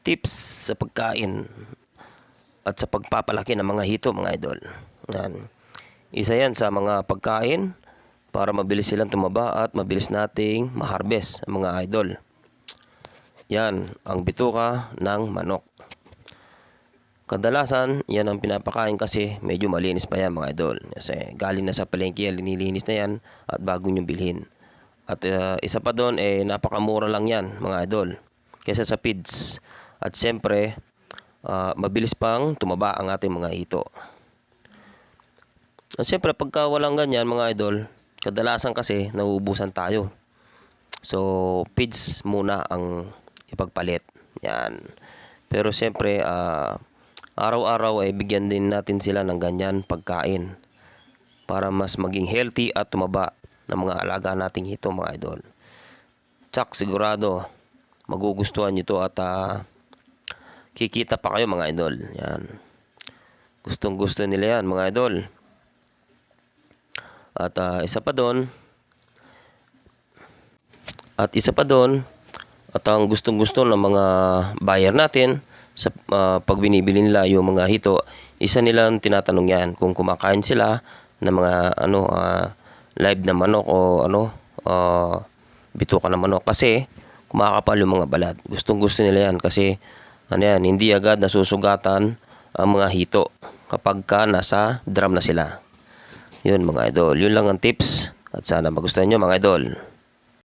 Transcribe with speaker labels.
Speaker 1: tips sa pagkain at sa pagpapalaki ng mga hito mga idol. Yan. Isa yan sa mga pagkain para mabilis silang tumaba at mabilis nating maharvest ang mga idol. Yan ang bituka ng manok. Kadalasan, yan ang pinapakain kasi medyo malinis pa yan mga idol. Kasi galing na sa palengke yan, linilinis na yan at bago nyo bilhin. At uh, isa pa doon, eh, napakamura lang yan mga idol. Kesa sa feeds. At siyempre, ah, mabilis pang tumaba ang ating mga hito. At siyempre, pagka walang ganyan mga idol, kadalasan kasi nauubusan tayo. So, feeds muna ang ipagpalit. Yan. Pero siyempre, ah, araw-araw ay bigyan din natin sila ng ganyan pagkain para mas maging healthy at tumaba ng mga alaga nating hito mga idol. Tsak, sigurado magugustuhan nyo to at ah, kikita pa kayo mga idol. Yan. Gustong gusto nila yan mga idol. At ah, isa pa doon, at isa pa doon, at ang gustong gusto ng mga buyer natin sa ah, pag binibili nila yung mga hito, isa nilang tinatanong yan kung kumakain sila ng mga ano ah, live na manok o ano ah, bituka na manok kasi kumakapal yung mga balat. Gustong gusto nila yan kasi ano yan, hindi agad nasusugatan ang mga hito kapag ka nasa drum na sila. Yun mga idol, yun lang ang tips at sana magustuhan nyo mga idol.